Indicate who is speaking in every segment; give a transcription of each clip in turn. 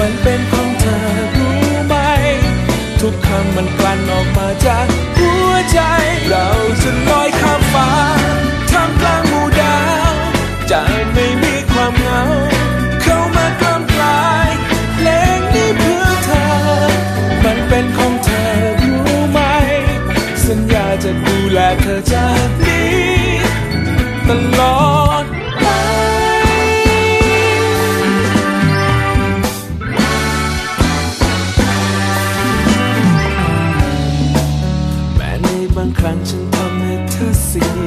Speaker 1: มันเป็นของเธอรู้ไหม ทุกคำมันกลั่นออกมาจากหัวใจ เราจะลอยข้ามฟ้าท่ามกลางหมู่ดาวจะไม่มีความเหงา เข้ามากล้ำกลายเพลงนี้เพื่อเธอ มันเป็นของเธอรู้ไหม สัญญาจะดูแลเธอจาก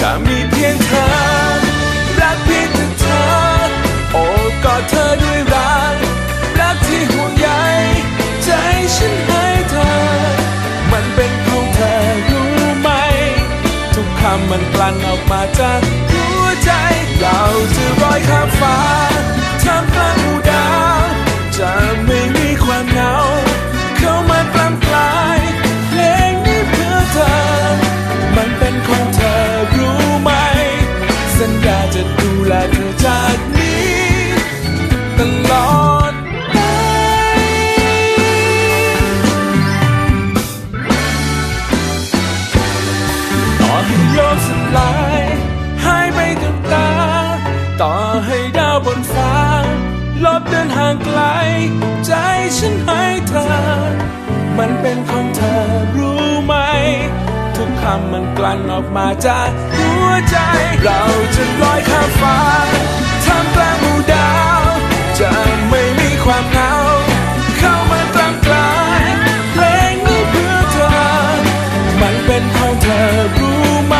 Speaker 1: จะมีเพียงเธอ รักเพียงแต่เธอ โอบกอดเธอด้วยรัก รักที่ห่วงใยใจฉันให้เธอ มันเป็นของเธอรู้ไหม ทุกคำมันกลั่นออกมาจากหัวใจ เราจะลอยข้ามฟ้าท่ามกลางอูดาวจะไม่มีความเหงา แลเธอจากนี้ตลอดไป ต่อให้โลกสลายหายไปกับตา ต่อให้ดาวบนฟ้า ลบเดินห่างไกล ใจฉันให้เธอ มันเป็นของเธอรู้ ทุกคำมันกลั่นออกมาจากหัวใจ เราจะลอยข้ามฟ้าทำกลางหมู่ดาว จะไม่มีความเหงาเข้ามาตางกลายเพลงนี้เพื่อเธอ มันเป็นของเธอรู้ไหม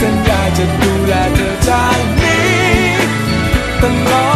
Speaker 1: สัญญาจะดูแลเธอจากนี้ตลอด